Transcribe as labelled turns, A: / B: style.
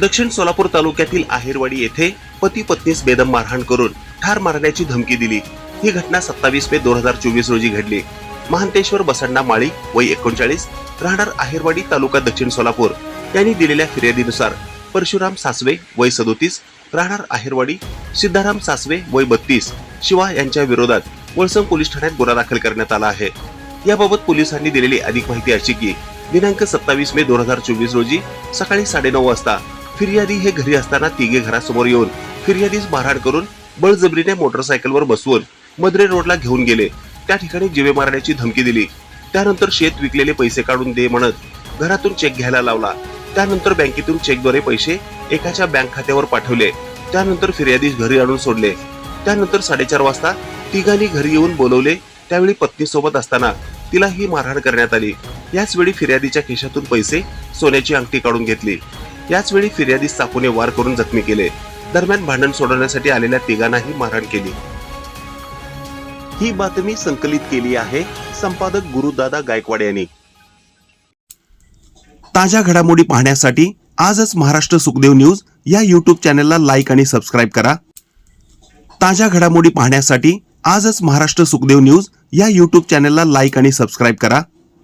A: दक्षिण सोलापूर तालुक्यातील आहेरवाडी येथे पती पत्नीस बेदम मारहाण करून ठार मारण्याची धमकी दिली. ही घटना सत्तावीस मे दोन हजार चोवीस रोजी घडली. महांतेश्वर बसण्णा माळी वय एकोणचाळीस राहणार आहेरवाडी तालुका दक्षिण सोलापूर. यांनी दिलेल्या फिर्यादीनुसार परशुराम सासवे वय सदोतीस राहणार आहेरवाडी सिद्धाराम सासवे वय बत्तीस शिवा यांच्या विरोधात वळसंग पोलीस ठाण्यात गुन्हा दाखल करण्यात आला आहे. याबाबत पोलिसांनी दिलेली अधिक माहिती अशी की दिनांक सत्तावीस मे दोन हजार चोवीस रोजी सकाळी साडेनऊ वाजता फिर्यादी हे घरी असताना तिघे घरासमोर येऊन फिर्यादीस मारहाण करून बळजबरीने मोटरसायकलवर बसवून मद्रे रोडला घेऊन गेले. त्या ठिकाणी जिवे मारण्याची धमकी दिली. त्यानंतर शेत विकलेले पैसे काढून दे म्हणत घरातून चेक घ्यायला लावला. त्यानंतर बँकेतून चेकद्वारे पैसे एकाच्या बँक खात्यावर पाठवले. त्यानंतर फिर्यादीस घरी आणून सोडले. त्यानंतर साडेचार वाजता तिघांनी घरी येऊन बोलवले. त्यावेळी पत्नी सोबत असताना तिला ही मारहाण करण्यात आली. याच वेळी फिर्यादीच्या खिशातून पैसे सोन्याची अंगठी काढून घेतली. याच वेळी फिर्यादी चाकूने वार करून जखमी केले. दरम्यान भांडण सोडवण्यासाठी आलेल्या तिघांनाही मारहाण केली. ही बातमी संकलित केली आहे संपादक गुरुदादा गायकवाड यांनी. ताज्या घडामोडी पाहण्यासाठी आजच महाराष्ट्र सुखदेव न्यूज या यूट्यूब चॅनलला लाईक आणि सबस्क्राईब करा. ताज्या घडामोडी पाहण्यासाठी आजच महाराष्ट्र सुखदेव न्यूज या युट्यूब चॅनलला लाईक आणि सबस्क्राईब करा.